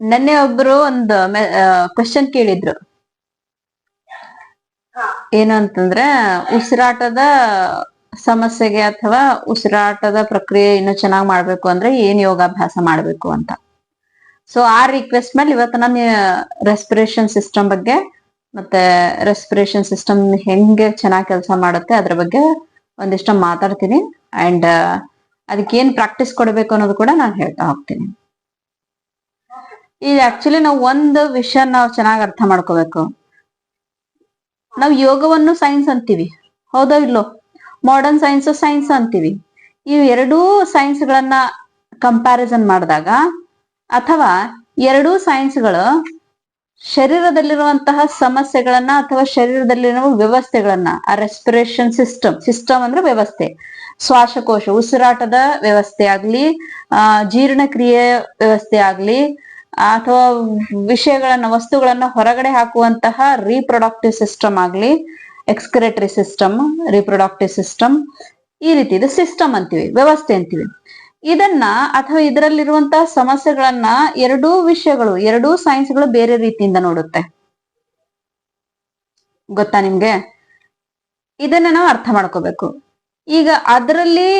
ನೆನ್ನೆ ಒಬ್ರು ಒಂದು ಕ್ವಶನ್ ಕೇಳಿದ್ರು. ಏನಂತಂದ್ರೆ ಉಸಿರಾಟದ ಸಮಸ್ಯೆಗೆ ಅಥವಾ ಉಸಿರಾಟದ ಪ್ರಕ್ರಿಯೆ ಇನ್ನು ಚೆನ್ನಾಗಿ ಮಾಡ್ಬೇಕು ಅಂದ್ರೆ ಏನ್ ಯೋಗಾಭ್ಯಾಸ ಮಾಡ್ಬೇಕು ಅಂತ. ಸೊ ಆ ರಿಕ್ವೆಸ್ಟ್ ಮೇಲೆ ಇವತ್ತು ನಾನು ರೆಸ್ಪಿರೇಷನ್ ಸಿಸ್ಟಮ್ ಬಗ್ಗೆ ಮತ್ತೆ ರೆಸ್ಪಿರೇಷನ್ ಸಿಸ್ಟಮ್ ಹೆಂಗೆ ಚೆನ್ನಾಗಿ ಕೆಲಸ ಮಾಡುತ್ತೆ ಅದ್ರ ಬಗ್ಗೆ ಒಂದಿಷ್ಟು ಮಾತಾಡ್ತೀನಿ. ಅಂಡ್ ಅದಕ್ಕೆ ಏನ್ ಪ್ರಾಕ್ಟೀಸ್ ಕೊಡಬೇಕು ಅನ್ನೋದು ಕೂಡ ನಾನು ಹೇಳ್ತಾ ಹೋಗ್ತೀನಿ. ಈ ಆಕ್ಚುಲಿ ನಾವು ಒಂದು ವಿಷಯ ನಾವು ಚೆನ್ನಾಗಿ ಅರ್ಥ ಮಾಡ್ಕೋಬೇಕು. ನಾವು ಯೋಗವನ್ನು ಸೈನ್ಸ್ ಅಂತೀವಿ. ಹೌದೋ ಇಲ್ಲೋ? ಮಾಡರ್ನ್ ಸೈನ್ಸ್ ಸೈನ್ಸ್ ಅಂತೀವಿ. ಈ ಎರಡೂ ಸೈನ್ಸ್ ಗಳನ್ನ ಕಂಪ್ಯಾರಿಸನ್ ಮಾಡಿದಾಗ ಅಥವಾ ಎರಡೂ ಸೈನ್ಸ್ಗಳು ಶರೀರದಲ್ಲಿರುವಂತಹ ಸಮಸ್ಯೆಗಳನ್ನ ಅಥವಾ ಶರೀರದಲ್ಲಿರುವ ವ್ಯವಸ್ಥೆಗಳನ್ನ, ಆ ರೆಸ್ಪಿರೇಷನ್ ಸಿಸ್ಟಮ್ ಸಿಸ್ಟಮ್ ಅಂದ್ರೆ ವ್ಯವಸ್ಥೆ. ಶ್ವಾಸಕೋಶ, ಉಸಿರಾಟದ ವ್ಯವಸ್ಥೆ ಆಗ್ಲಿ, ಆ ಜೀರ್ಣಕ್ರಿಯೆ ವ್ಯವಸ್ಥೆ ಆಗ್ಲಿ ಅಥವಾ ವಿಷಯಗಳನ್ನ, ವಸ್ತುಗಳನ್ನ ಹೊರಗಡೆ ಹಾಕುವಂತಹ ರೀಪ್ರೊಡಕ್ಟಿವ್ ಸಿಸ್ಟಮ್ ಆಗ್ಲಿ ಎಕ್ಸ್ಕ್ರೇಟರಿ ಸಿಸ್ಟಮ್ ರೀಪ್ರೊಡಕ್ಟಿವ್ ಸಿಸ್ಟಮ್ ಈ ರೀತಿ ಇದು ಸಿಸ್ಟಮ್ ಅಂತೀವಿ, ವ್ಯವಸ್ಥೆ ಅಂತೀವಿ. ಇದನ್ನ ಅಥವಾ ಇದರಲ್ಲಿರುವಂತಹ ಸಮಸ್ಯೆಗಳನ್ನ ಎರಡೂ ವಿಷಯಗಳು, ಎರಡೂ ಸೈನ್ಸ್ಗಳು ಬೇರೆ ರೀತಿಯಿಂದ ನೋಡುತ್ತೆ. ಗೊತ್ತಾ ನಿಮ್ಗೆ? ಇದನ್ನ ನಾವು ಅರ್ಥ ಮಾಡ್ಕೋಬೇಕು. ಈಗ ಅದರಲ್ಲಿ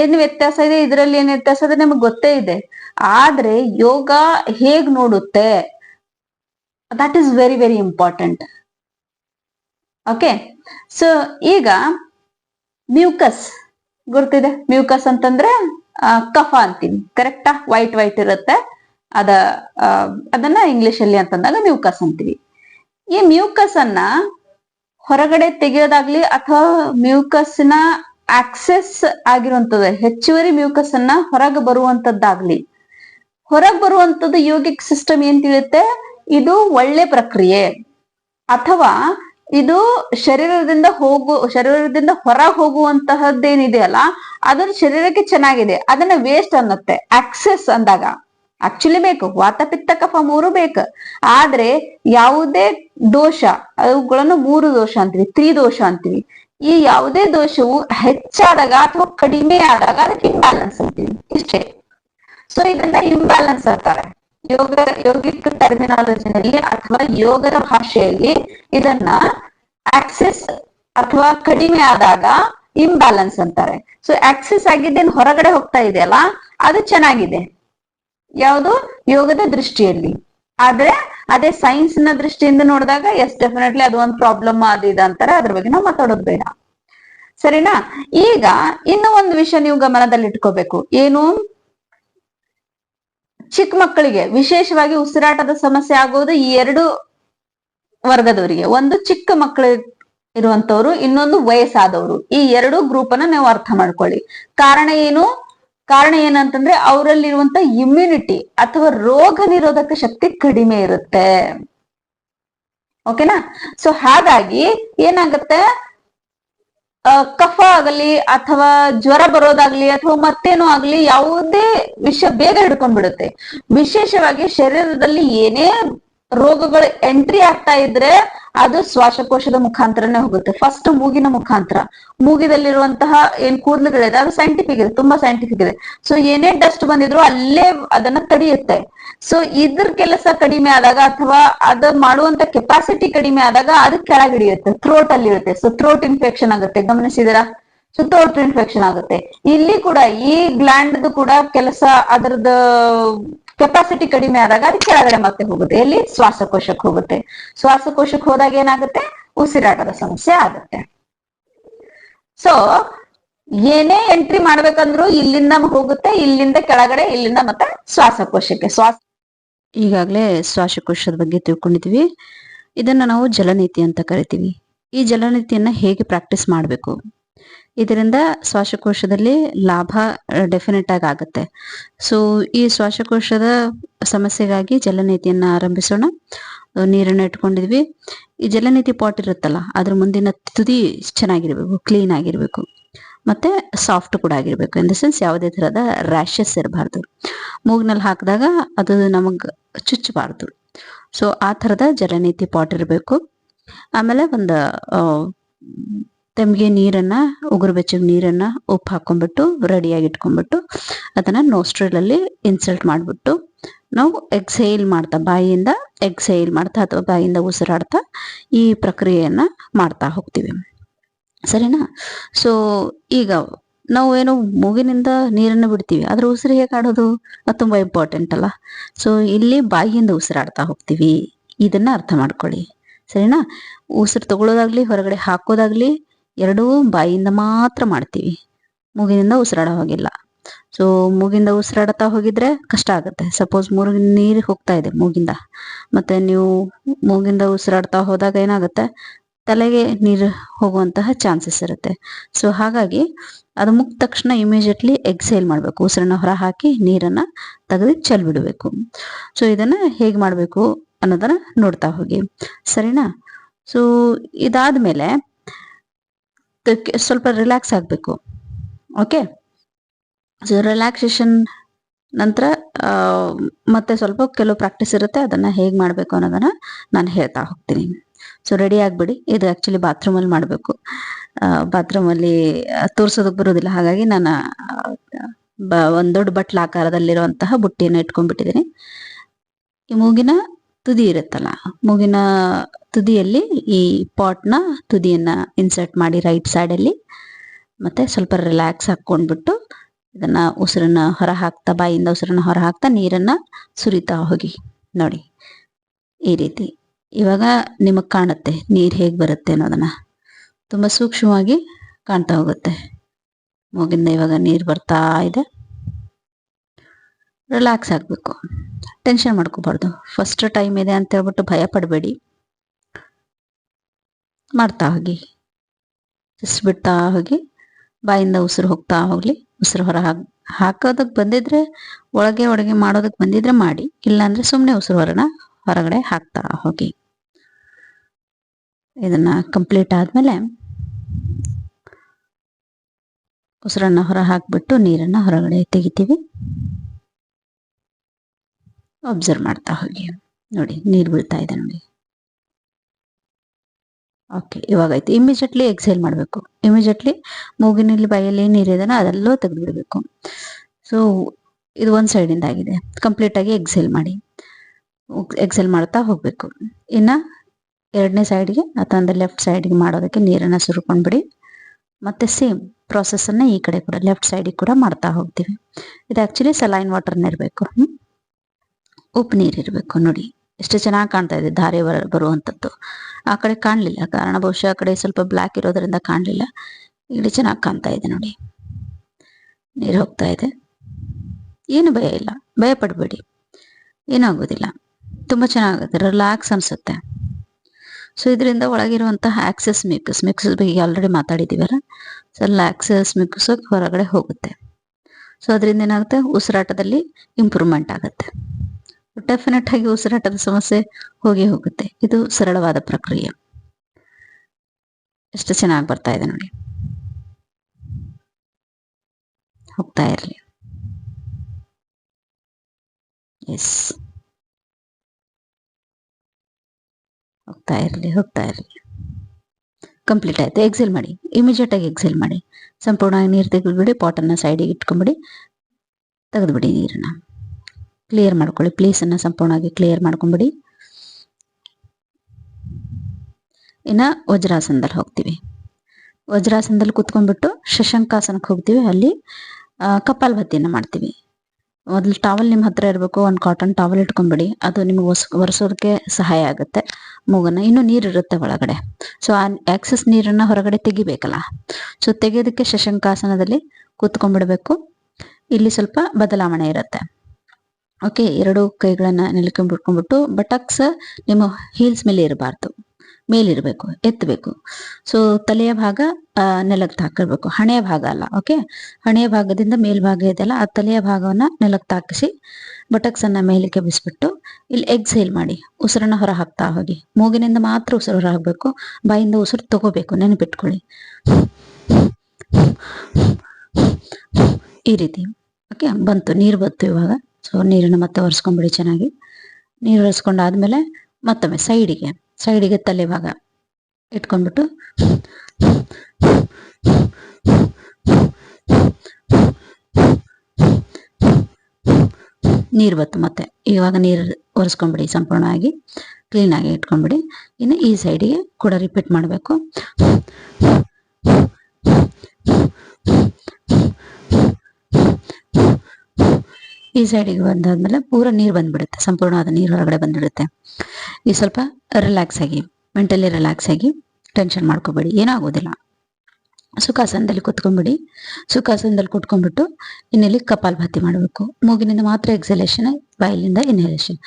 ಏನ್ ವ್ಯತ್ಯಾಸ ಇದೆ? ಇದರಲ್ಲಿ ಏನ್ ವ್ಯತ್ಯಾಸ ಇದೆ? ನಮಗೆ ಗೊತ್ತೇ ಇದೆ. ಆದ್ರೆ ಯೋಗ ಹೇಗ್ ನೋಡುತ್ತೆ? That is very very important okay so ಈಗ ಮ್ಯೂಕಸ್ ಗುರ್ತಿದೆ? ಮ್ಯೂಕಸ್ ಅಂತಂದ್ರೆ ಕಫ ಅಂತೀವಿ ಕರೆಕ್ಟಾ ವೈಟ್ ವೈಟ್ ಇರುತ್ತೆ. ಅದ ಅದನ್ನ ಇಂಗ್ಲಿಷ್ ಅಲ್ಲಿ ಅಂತಂದಾಗ ಮ್ಯೂಕಸ್ ಅಂತೀವಿ. ಈ ಮ್ಯೂಕಸ್ ಅನ್ನ ಹೊರಗಡೆ ತೆಗೆಯೋದಾಗ್ಲಿ ಅಥವಾ ಮ್ಯೂಕಸ್ನ ಆಕ್ಸೆಸ್ ಆಗಿರುವಂತದ್ದು ಹೆಚ್ಚುವರಿ ಮ್ಯೂಕಸ್ ಅನ್ನ ಹೊರಗೆ ಬರುವಂತದ್ದಾಗ್ಲಿ. ಹೊರಗೆ ಬರುವಂತದ್ದು ಯೋಗಿಕ್ ಸಿಸ್ಟಮ್ ಏನ್ ತಿಳಿಯುತ್ತೆ? ಇದು ಒಳ್ಳೆ ಪ್ರಕ್ರಿಯೆ. ಅಥವಾ ಇದು ಶರೀರದಿಂದ ಹೋಗು, ಶರೀರದಿಂದ ಹೊರ ಹೋಗುವಂತಹದ್ದೇನಿದೆಯಲ್ಲ ಅದರ ಶರೀರಕ್ಕೆ ಚೆನ್ನಾಗಿದೆ, ಅದನ್ನ ವೇಸ್ಟ್ ಅನ್ನತ್ತೆ. ಆಕ್ಸೆಸ್ ಅಂದಾಗ. ಆಕ್ಚುಲಿ ಬೇಕು. ವಾತ ಪಿತ್ತ ಕಫ ಮೂರು ಬೇಕು. ಆದ್ರೆ ಯಾವುದೇ ದೋಷ, ಅವುಗಳನ್ನು ಮೂರು ದೋಷ ಅಂತೀವಿ, ತ್ರಿದೋಷ ಅಂತೀವಿ. ಈ ಯಾವುದೇ ದೋಷವು ಹೆಚ್ಚಾದಾಗ ಅಥವಾ ಕಡಿಮೆ ಆದಾಗ ಅದಕ್ಕೆ ಇಂಬ್ಯಾಲೆನ್ಸ್ ಅಂತೀವಿ. ಇಷ್ಟೇ. ಸೊ ಇದನ್ನ ಇಂಬ್ಯಾಲೆನ್ಸ್ ಅಂತಾರೆ. ಯೋಗ, ಯೋಗಿಕ್ ಟರ್ಮಿನಾಲಜಿನಲ್ಲಿ ಅಥವಾ ಯೋಗದ ಭಾಷೆಯಲ್ಲಿ ಇದನ್ನ ಆಕ್ಸೆಸ್ ಅಥವಾ ಕಡಿಮೆ ಆದಾಗ ಇಂಬ್ಯಾಲೆನ್ಸ್ ಅಂತಾರೆ. ಸೊ ಆಕ್ಸೆಸ್ ಆಗಿದ್ದೇನು ಹೊರಗಡೆ ಹೋಗ್ತಾ ಇದೆ ಇದೆಯಲ್ಲ, ಅದು ಚೆನ್ನಾಗಿದೆ. ಯಾವುದು? ಯೋಗದ ದೃಷ್ಟಿಯಲ್ಲಿ. ಆದ್ರೆ ಅದೇ ಸೈನ್ಸ್ನ ದೃಷ್ಟಿಯಿಂದ ನೋಡಿದಾಗ ಎಸ್ ಡೆಫಿನೆಟ್ಲಿ ಅದು ಒಂದು ಪ್ರಾಬ್ಲಮ್ ಅದು ಅಂತಾರೆ. ಅದ್ರ ಬಗ್ಗೆ ನಾವು ಮಾತಾಡೋದು ಬೇಡ. ಸರಿನಾ? ಈಗ ಇನ್ನು ಒಂದು ವಿಷಯ ನೀವು ಗಮನದಲ್ಲಿ ಇಟ್ಕೋಬೇಕು. ಏನು? ಚಿಕ್ಕ ಮಕ್ಕಳಿಗೆ ವಿಶೇಷವಾಗಿ ಉಸಿರಾಟದ ಸಮಸ್ಯೆ ಆಗೋದು ಈ ಎರಡು ವರ್ಗದವರಿಗೆ. ಒಂದು ಚಿಕ್ಕ ಮಕ್ಕಳು ಇರುವಂತವ್ರು, ಇನ್ನೊಂದು ವಯಸ್ಸಾದವರು. ಈ ಎರಡು ಗ್ರೂಪ್ ಅನ್ನ ನೀವು ಅರ್ಥ ಮಾಡ್ಕೊಳ್ಳಿ. ಕಾರಣ ಏನು? ಕಾರಣ ಏನಂತಂದ್ರೆ ಅವರಲ್ಲಿರುವಂತ ಇಮ್ಯುನಿಟಿ ಅಥವಾ ರೋಗ ನಿರೋಧಕ ಶಕ್ತಿ ಕಡಿಮೆ ಇರುತ್ತೆ. ಓಕೆನಾ ಸೊ ಹಾಗಾಗಿ ಏನಾಗುತ್ತೆ? ಕಫ ಆಗಲಿ ಅಥವಾ ಜ್ವರ ಬರೋದಾಗ್ಲಿ ಅಥವಾ ಮತ್ತೇನೋ ಆಗ್ಲಿ ಯಾವುದೇ ವಿಷ ಬೇಗ ಹಿಡ್ಕೊಂಡ್ಬಿಡುತ್ತೆ. ವಿಶೇಷವಾಗಿ ಶರೀರದಲ್ಲಿ ಏನೇ ರೋಗಗಳು ಎಂಟ್ರಿ ಆಗ್ತಾ ಇದ್ರೆ ಅದು ಶ್ವಾಸಕೋಶದ ಮುಖಾಂತರನೇ ಹೋಗುತ್ತೆ. ಫಸ್ಟ್ ಮೂಗಿನ ಮುಖಾಂತರ. ಮೂಗಿದಲ್ಲಿರುವಂತಹ ಏನ್ ಕೂದಲುಗಳಿದೆ, ಅದು ಸೈಂಟಿಫಿಕ್ ಇದೆ, ತುಂಬಾ ಸೈಂಟಿಫಿಕ್ ಇದೆ. ಸೊ ಏನೇ ಡಸ್ಟ್ ಬಂದಿದ್ರು ಅಲ್ಲೇ ಅದನ್ನ ತಡೆಯುತ್ತೆ. ಸೊ ಇದ್ರ ಕೆಲಸ ಕಡಿಮೆ ಆದಾಗ ಅಥವಾ ಅದ್ ಮಾಡುವಂತ ಕೆಪಾಸಿಟಿ ಕಡಿಮೆ ಆದಾಗ ಅದು ಕೆಳಗಿಡಿಯುತ್ತೆ ಥ್ರೋಟ್ ಅಲ್ಲಿ ಇರುತ್ತೆ. ಸೊ ಥ್ರೋಟ್ ಇನ್ಫೆಕ್ಷನ್ ಆಗುತ್ತೆ. ಗಮನಿಸಿದಿರಾ ಸೊ ಥ್ರೋಟ್ ಇನ್ಫೆಕ್ಷನ್ ಆಗುತ್ತೆ. ಇಲ್ಲಿ ಕೂಡ ಈ ಗ್ಲ್ಯಾಂಡ್ ಕೂಡ ಕೆಲಸ ಅದರದ ಕೆಪಾಸಿಟಿ ಕಡಿಮೆ ಆದಾಗ ಅದು ಕೆಳಗಡೆ ಮತ್ತೆ ಹೋಗುತ್ತೆ. ಎಲ್ಲಿ? ಶ್ವಾಸಕೋಶಕ್ಕೆ ಹೋಗುತ್ತೆ. ಶ್ವಾಸಕೋಶಕ್ಕೆ ಹೋದಾಗ ಏನಾಗುತ್ತೆ? ಉಸಿರಾಟದ ಸಮಸ್ಯೆ ಆಗುತ್ತೆ. ಸೊ ಏನೇ ಎಂಟ್ರಿ ಮಾಡ್ಬೇಕಂದ್ರು ಇಲ್ಲಿಂದ ಹೋಗುತ್ತೆ, ಇಲ್ಲಿಂದ ಕೆಳಗಡೆ, ಇಲ್ಲಿಂದ ಮತ್ತೆ ಶ್ವಾಸಕೋಶಕ್ಕೆ. ಶ್ವಾಸ ಈಗಾಗಲೇ ಶ್ವಾಸಕೋಶದ ಬಗ್ಗೆ ತಿಳ್ಕೊಂಡಿದ್ವಿ. ಇದನ್ನ ನಾವು ಜಲನೀತಿ ಅಂತ ಕರಿತೀವಿ. ಈ ಜಲನೀತಿಯನ್ನ ಹೇಗೆ ಪ್ರಾಕ್ಟೀಸ್ ಮಾಡಬೇಕು? ಇದರಿಂದ ಶ್ವಾಸಕೋಶದಲ್ಲಿ ಲಾಭ ಡೆಫಿನೆಟ್ ಆಗಿ ಆಗುತ್ತೆ. ಸೊ ಈ ಶ್ವಾಸಕೋಶದ ಸಮಸ್ಯೆಗಾಗಿ ಜಲನೀತಿಯನ್ನ ಆರಂಭಿಸೋಣ. ನೀರನ್ನು ಇಟ್ಕೊಂಡಿದ್ವಿ. ಈ ಜಲನೀತಿ ಪಾಟ್ ಇರುತ್ತಲ್ಲ, ಅದ್ರ ಮುಂದಿನ ತುದಿ ಚೆನ್ನಾಗಿರ್ಬೇಕು ಕ್ಲೀನ್ ಆಗಿರಬೇಕು. ಮತ್ತೆ ಸಾಫ್ಟ್ ಕೂಡ ಆಗಿರಬೇಕು. ಇನ್ ದ ಸೆನ್ಸ್ ಯಾವುದೇ ತರಹದ ರ್ಯಾಶಸ್ ಇರಬಾರ್ದು. ಮೂಗ್ನಲ್ಲಿ ಹಾಕಿದಾಗ ಅದು ನಮಗೆ ಚುಚ್ಚಬಾರ್ದು ಸೊ ಆ ಥರದ ಜಲನೀತಿ ಪಾಟ್ ಇರಬೇಕು. ಆಮೇಲೆ ಒಂದು ತೆಮ್ಗೆ ನೀರನ್ನ, ಉಗುರು ಬೆಚ್ಚಗೆ ನೀರನ್ನ ಉಪ್ಪು ಹಾಕೊಂಡ್ಬಿಟ್ಟು ರೆಡಿಯಾಗಿ ಇಟ್ಕೊಂಡ್ಬಿಟ್ಟು ಅದನ್ನ ನೋಸ್ಟ್ರಲಲ್ಲಿ ಇನ್ಸಲ್ಟ್ ಮಾಡ್ಬಿಟ್ಟು, ನಾವು ಎಕ್ಸೈಲ್ ಮಾಡ್ತಾ ಬಾಯಿಯಿಂದ ಎಕ್ಸೈಲ್ ಮಾಡ್ತಾ ಅಥವಾ ಬಾಯಿಯಿಂದ ಉಸಿರಾಡ್ತಾ ಈ ಪ್ರಕ್ರಿಯೆಯನ್ನ ಮಾಡ್ತಾ ಹೋಗ್ತೀವಿ. ಸರಿನಾ? ಸೊ ಈಗ ನಾವು ಏನೋ ಮೂಗಿನಿಂದ ನೀರನ್ನು ಬಿಡ್ತೀವಿ, ಆದ್ರೆ ಉಸಿರು ಹೇಗೆ ಆಡೋದು? ಅದು ತುಂಬಾ ಇಂಪಾರ್ಟೆಂಟ್ ಅಲ್ಲ. ಸೊ ಇಲ್ಲಿ ಬಾಯಿಯಿಂದ ಉಸಿರಾಡ್ತಾ ಹೋಗ್ತೀವಿ. ಇದನ್ನ ಅರ್ಥ ಮಾಡ್ಕೊಳ್ಳಿ. ಸರಿನಾ? ಉಸಿರು ತಗೊಳ್ಳೋದಾಗ್ಲಿ, ಹೊರಗಡೆ ಹಾಕೋದಾಗ್ಲಿ ಎರಡೂ ಬಾಯಿಯಿಂದ ಮಾತ್ರ ಮಾಡ್ತೀವಿ. ಮೂಗಿನಿಂದ ಉಸಿರಾಡೋ ಹೋಗಿಲ್ಲ ಸೊ ಮೂಗಿಂದ ಉಸಿರಾಡ್ತಾ ಹೋಗಿದ್ರೆ ಕಷ್ಟ ಆಗುತ್ತೆ. ಸಪೋಸ್ ಮೂಗಿನ ನೀರು ಹೋಗ್ತಾ ಇದೆ ಮೂಗಿಂದ. ಮತ್ತೆ ನೀವು ಮೂಗಿಂದ ಉಸಿರಾಡ್ತಾ ಹೋದಾಗ ಏನಾಗುತ್ತೆ? ತಲೆಗೆ ನೀರು ಹೋಗುವಂತಹ ಚಾನ್ಸಸ್ ಇರುತ್ತೆ. ಸೊ ಹಾಗಾಗಿ ಅದು ಮುಗಿದ ತಕ್ಷಣ ಇಮಿಡಿಯೇಟ್ಲಿ ಎಕ್ಸೈಲ್ ಮಾಡಬೇಕು. ಉಸಿರನ್ನ ಹೊರ ಹಾಕಿ ನೀರನ್ನ ತೆಗೆದು ಚೆಲ್ಬಿಡ್ಬೇಕು. ಸೊ ಇದನ್ನ ಹೇಗೆ ಮಾಡಬೇಕು ಅನ್ನೋದನ್ನ ನೋಡ್ತಾ ಹೋಗಿ. ಸರಿನಾ? ಸೊ ಇದಾದ್ಮೇಲೆ ತಕ್ಕೆ- ಸ್ವಲ್ಪ ರಿಲ್ಯಾಕ್ಸ್ ಆಗಬೇಕು. ಓಕೆ ಸೊ ರಿಲ್ಯಾಕ್ಸೇಷನ್ ನಂತರ ಮತ್ತೆ ಸ್ವಲ್ಪ ಕೆಲವು ಪ್ರಾಕ್ಟೀಸ್ ಇರುತ್ತೆ, ಅದನ್ನ ಹೇಗೆ ಮಾಡಬೇಕು ಅನ್ನೋದನ್ನ ನಾನು ಹೇಳ್ತಾ ಹೋಗ್ತೀನಿ. ಸೊ ರೆಡಿ ಆಗ್ಬಿಡಿ. ಇದು ಆ್ಯಕ್ಚುಲಿ ಬಾತ್ರೂಮಲ್ಲಿ ಮಾಡಬೇಕು. ಬಾತ್ರೂಮಲ್ಲಿ ತೋರಿಸೋದಕ್ಕೆ ಬರೋದಿಲ್ಲ. ಹಾಗಾಗಿ ನಾನು ಬ- ಒಂದು ದೊಡ್ಡ ಬಟ್ಲ ಆಕಾರದಲ್ಲಿರುವಂತಹ ಬುಟ್ಟಿಯನ್ನು ಇಟ್ಕೊಂಡ್ಬಿಟ್ಟಿದ್ದೀನಿ. ಈ ಮೂಗಿನ ತುದಿ ಇರುತ್ತಲ್ಲ, ಮೂಗಿನ ತುದಿಯಲ್ಲಿ ಈ ಪಾಟ್ನ ತುದಿಯನ್ನ ಇನ್ಸರ್ಟ್ ಮಾಡಿ ರೈಟ್ ಸೈಡಲ್ಲಿ ಮತ್ತೆ ಸ್ವಲ್ಪ ರಿಲ್ಯಾಕ್ಸ್ ಹಾಕೊಂಡ್ಬಿಟ್ಟು ಇದನ್ನ ಉಸಿರನ್ನ ಹೊರ ಹಾಕ್ತಾ ಬಾಯಿಂದ ಉಸಿರನ್ನ ಹೊರ ಹಾಕ್ತಾ ನೀರನ್ನ ಸುರಿತಾ ಹೋಗಿ ನೋಡಿ. ಈ ರೀತಿ. ಇವಾಗ ನಿಮಗೆ ಕಾಣುತ್ತೆ ನೀರು ಹೇಗೆ ಬರುತ್ತೆ ಅನ್ನೋದನ್ನ. ತುಂಬಾ ಸೂಕ್ಷ್ಮವಾಗಿ ಕಾಣ್ತಾ ಹೋಗುತ್ತೆ. ಮೂಗಿಂದ ಇವಾಗ ನೀರು ಬರ್ತಾ ಇದೆ. ರಿಲ್ಯಾಕ್ಸ್ ಆಗಬೇಕು. ಟೆನ್ಷನ್ ಮಾಡ್ಕೋಬಾರ್ದು. ಫಸ್ಟ್ ಟೈಮ್ ಇದೆ ಅಂತ ಹೇಳ್ಬಿಟ್ಟು ಭಯ ಪಡಬೇಡಿ. ಮಾಡ್ತಾ ಹೋಗಿ. ಜಸ್ಟ್ ಬಿಡ್ತಾ ಹೋಗಿ. ಬಾಯಿಂದ ಉಸಿರು ಹೋಗ್ತಾ ಹೋಗ್ಲಿ. ಉಸಿರು ಹೊರ ಹಾಕ್ ಹಾಕೋದಕ್ಕೆ ಬಂದಿದ್ರೆ, ಒಳಗೆ ಒಳಗೆ ಮಾಡೋದಕ್ಕೆ ಬಂದಿದ್ರೆ ಮಾಡಿ. ಇಲ್ಲಾಂದ್ರೆ ಸುಮ್ಮನೆ ಉಸಿರು ಹೊರನ ಹೊರಗಡೆ ಹಾಕ್ತಾ ಹೋಗಿ. ಇದನ್ನ ಕಂಪ್ಲೀಟ್ ಆದ್ಮೇಲೆ ಉಸಿರನ್ನ ಹೊರ ಹಾಕ್ಬಿಟ್ಟು ನೀರನ್ನ ಹೊರಗಡೆ ತೆಗಿತೀವಿ. ಅಬ್ಸರ್ವ್ ಮಾಡ್ತಾ ಹೋಗಿ. ನೋಡಿ, ನೀರು ಬೀಳ್ತಾ ಇದೆ ನೋಡಿ. ಓಕೆ ಇವಾಗಾಯ್ತು ಇಮಿಜಿಯೇಟ್ಲಿ ಎಕ್ಸೈಲ್ ಮಾಡಬೇಕು. ಇಮಿಜಿಯೇಟ್ಲಿ ಮೂಗಿನಲ್ಲಿ, ಬಾಯಲ್ಲಿ ನೀರಿದೆನ ಅದೆಲ್ಲೋ ತೆಗೆದು ಬಿಡಬೇಕು ಸೊ ಇದು ಒಂದು ಸೈಡಿಂದ ಆಗಿದೆ. ಕಂಪ್ಲೀಟ್ ಆಗಿ ಎಕ್ಸೇಲ್ ಮಾಡಿ. ಎಕ್ಸೈಲ್ ಮಾಡ್ತಾ ಹೋಗ್ಬೇಕು. ಇನ್ನು ಎರಡನೇ ಸೈಡ್ಗೆ ಅಥವಾ ಅಂದರೆ ಲೆಫ್ಟ್ ಸೈಡ್ಗೆ ಮಾಡೋದಕ್ಕೆ ನೀರನ್ನು ಸುರ್ಕೊಂಡ್ಬಿಡಿ. ಮತ್ತೆ ಸೇಮ್ ಪ್ರಾಸೆಸ್ ಈ ಕಡೆ ಕೂಡ ಲೆಫ್ಟ್ ಸೈಡಿಗೆ ಕೂಡ ಮಾಡ್ತಾ ಹೋಗ್ತೀವಿ. ಇದು ಆ್ಯಕ್ಚುಲಿ ಸಲೈನ್ ವಾಟರ್ನ ಇರಬೇಕು. ಉಪ್ಪು ನೀರು ಇರಬೇಕು ನೋಡಿ. ಎಷ್ಟು ಚೆನ್ನಾಗಿ ಕಾಣ್ತಾ ಇದೆ ಧಾರೆ ಬರ ಬರುವಂಥದ್ದು ಆ ಕಡೆ ಕಾಣಲಿಲ್ಲ, ಕಾರಣ ಬಹುಶಃ ಆ ಕಡೆ ಸ್ವಲ್ಪ ಬ್ಲ್ಯಾಕ್ ಇರೋದ್ರಿಂದ ಕಾಣಲಿಲ್ಲ. ಇಲ್ಲಿ ಚೆನ್ನಾಗಿ ಕಾಣ್ತಾ ಇದೆ ನೋಡಿ. ನೀರು ಹೋಗ್ತಾ ಇದೆ. ಏನು ಭಯ ಇಲ್ಲ, ಭಯ ಪಡಬೇಡಿ. ಏನಾಗೋದಿಲ್ಲ. ತುಂಬ ಚೆನ್ನಾಗುತ್ತೆ ರಿಲ್ಯಾಕ್ಸ್ ಅನ್ಸುತ್ತೆ. ಸೊ ಇದರಿಂದ ಒಳಗಿರುವಂತಹ ಆಕ್ಸಸ್ ಮಿಕ್ಸ್ ಮಿಕ್ಸಸ್ ಬಗ್ಗೆ ಆಲ್ರೆಡಿ ಮಾತಾಡಿದ್ದೀವಲ್ಲ ಸೊ ಅಲ್ಲಿ ಆಕ್ಸಸ್ ಮಿಕ್ಸ್ ಹೊರಗಡೆ ಹೋಗುತ್ತೆ. ಸೊ ಅದರಿಂದ ಏನಾಗುತ್ತೆ? ಉಸಿರಾಟದಲ್ಲಿ ಇಂಪ್ರೂವ್ಮೆಂಟ್ ಆಗುತ್ತೆ. ಡೆಫಿನೆಟ್ ಆಗಿ ಉಸಿರಾಟದ ಸಮಸ್ಯೆ ಹೋಗಿ ಹೋಗುತ್ತೆ. ಇದು ಸರಳವಾದ ಪ್ರಕ್ರಿಯೆ. ಎಷ್ಟು ಚೆನ್ನಾಗಿ ಬರ್ತಾ ಇದೆ ನೋಡಿ. ಹೋಗ್ತಾ ಇರಲಿ. ಎಸ್ ಹೋಗ್ತಾ ಇರಲಿ ಹೋಗ್ತಾ ಇರಲಿ. ಕಂಪ್ಲೀಟ್ ಆಯ್ತು. ಎಕ್ಸೆಲ್ ಮಾಡಿ. ಇಮಿಡಿಯೇಟ್ ಆಗಿ ಎಕ್ಸೆಲ್ ಮಾಡಿ. ಸಂಪೂರ್ಣವಾಗಿ ನೀರು ತೆಗೆದ್ಬಿಡಿ ಪಾಟನ್ನ ಸೈಡಿಗೆ ಇಟ್ಕೊಂಡ್ಬಿಡಿ ತೆಗೆದ್ಬಿಡಿ ನೀರನ್ನ. ಕ್ಲಿಯರ್ ಮಾಡ್ಕೊಳ್ಳಿ. ಪ್ಲೇಸ್ ಅನ್ನ ಸಂಪೂರ್ಣವಾಗಿ ಕ್ಲಿಯರ್ ಮಾಡ್ಕೊಂಬಿಡಿ. ಇನ್ನು ವಜ್ರಾಸನದಲ್ಲಿ ಹೋಗ್ತೀವಿ. ವಜ್ರಾಸನದಲ್ಲಿ ಕುತ್ಕೊಂಡ್ಬಿಟ್ಟು ಶಶಂಕಾಸನಕ್ಕೆ ಹೋಗ್ತೀವಿ. ಅಲ್ಲಿ ಕಪಾಲ್ ಕಪಾಲಭಾತಿಯನ್ನ ಮಾಡ್ತೀವಿ. ಮೊದಲು ಟಾವಲ್ ನಿಮ್ಮ ಹತ್ರ ಇರಬೇಕು. ಒಂದು ಕಾಟನ್ ಟಾವಲ್ ಇಟ್ಕೊಂಡ್ಬಿಡಿ ಅದು ನಿಮಗೆ ಒಸ್, ಒರೆಸೋದಕ್ಕೆ ಸಹಾಯ ಆಗುತ್ತೆ. ಮೂಗನ್ನ. ಇನ್ನು ನೀರು ಇರುತ್ತೆ ಒಳಗಡೆ. ಸೊ ಆ ಆಕ್ಸಸ್ ನೀರನ್ನ ಹೊರಗಡೆ ತೆಗಿಬೇಕಲ್ಲ. ಸೊ ತೆಗೆಯೋದಕ್ಕೆ ಶಶಂಕಾಸನದಲ್ಲಿ ಕೂತ್ಕೊಂಡ್ಬಿಡ್ಬೇಕು ಇಲ್ಲಿ ಸ್ವಲ್ಪ ಬದಲಾವಣೆ ಇರುತ್ತೆ. ಓಕೆ ಎರಡು ಕೈಗಳನ್ನ ನೆಲಕ್ಕೆ ಬಿಟ್ಕೊಂಡ್ಬಿಟ್ಟು ಬಟಕ್ಸ್ ನಿಮ್ಮ ಹೀಲ್ಸ್ ಮೇಲೆ ಇರಬಾರ್ದು ಮೇಲಿರಬೇಕು ಎತ್ತಬೇಕು ಸೊ ತಲೆಯ ಭಾಗ ನೆಲಕ್ಕೆ ತಾಕಿರ್ಬೇಕು. ಹಣೆಯ ಭಾಗ ಅಲ್ಲ ಓಕೆ ಹಣೆಯ ಭಾಗದಿಂದ ಮೇಲ್ಭಾಗ ಇದೆಯಲ್ಲ, ಆ ತಲೆಯ ಭಾಗವನ್ನ ನೆಲಕ್ಕೆ ತಾಕಿಸಿ ಬಟಕ್ಸ್ ಅನ್ನ ಮೇಲಕ್ಕೆ ಬಿಸ್ಬಿಟ್ಟು ಇಲ್ಲಿ ಎಕ್ಸೇಲ್ ಮಾಡಿ. ಉಸಿರನ್ನ ಹೊರ ಹಾಕ್ತಾ ಹೋಗಿ. ಮೂಗಿನಿಂದ ಮಾತ್ರ ಉಸಿರು ಹೊರ ಹಾಕ್ಬೇಕು ಬಾಯಿಂದ ಉಸಿರು ತಗೋಬೇಕು. ನೆನಪಿಟ್ಕೊಳ್ಳಿ. ಈ ರೀತಿ. ಓಕೆ ಬಂತು. ನೀರು ಬಂತು ಇವಾಗ. ಸೊ ನೀರನ್ನು ಮತ್ತೆ ಒರೆಸ್ಕೊಂಡ್ಬಿಡಿ ಚೆನ್ನಾಗಿ. ನೀರು ಒರೆಸ್ಕೊಂಡಾದ್ಮೇಲೆ ಮತ್ತೊಮ್ಮೆ ಸೈಡಿಗೆ ಸೈಡಿಗೆ ತಲೆ ಭಾಗ ಇಟ್ಕೊಂಡ್ಬಿಟ್ಟು, ನೀರು ಬತ್ತು ಮತ್ತೆ. ಇವಾಗ ನೀರು ಒರೆಸ್ಕೊಂಡ್ಬಿಡಿ ಸಂಪೂರ್ಣವಾಗಿ ಕ್ಲೀನಾಗಿ ಇಟ್ಕೊಂಡ್ಬಿಡಿ. ಇನ್ನು ಈ ಸೈಡಿಗೆ ಕೂಡ ರಿಪೀಟ್ ಮಾಡಬೇಕು. ಈ ಸೈಡಿಗೆ ಬಂದಾದ್ಮೇಲೆ ಪೂರ ನೀರು ಬಂದ್ಬಿಡುತ್ತೆ. ಸಂಪೂರ್ಣವಾದ ನೀರು ಹೊರಗಡೆ ಬಂದ್ಬಿಡುತ್ತೆ. ನೀವು ಸ್ವಲ್ಪ ರಿಲ್ಯಾಕ್ಸ್ ಆಗಿ ಮೆಂಟಲಿ ರಿಲ್ಯಾಕ್ಸ್ ಆಗಿ ಟೆನ್ಷನ್ ಮಾಡ್ಕೋಬೇಡಿ. ಏನಾಗೋದಿಲ್ಲ. ಸುಖಾಸನದಲ್ಲಿ ಕುತ್ಕೊಂಡ್ಬಿಡಿ. ಸುಖಾಸನದಲ್ಲಿ ಕುತ್ಕೊಂಡ್ಬಿಟ್ಟು ಇನ್ನೆಲ್ಲಿ ಕಪಾಲ್ ಭಾತಿ ಮಾಡಬೇಕು. ಮೂಗಿನಿಂದ ಮಾತ್ರ ಎಕ್ಸಲೇಷನ್ ಬಾಯಿಲಿಂದ ಇನ್ಹೇಲೇಷನ್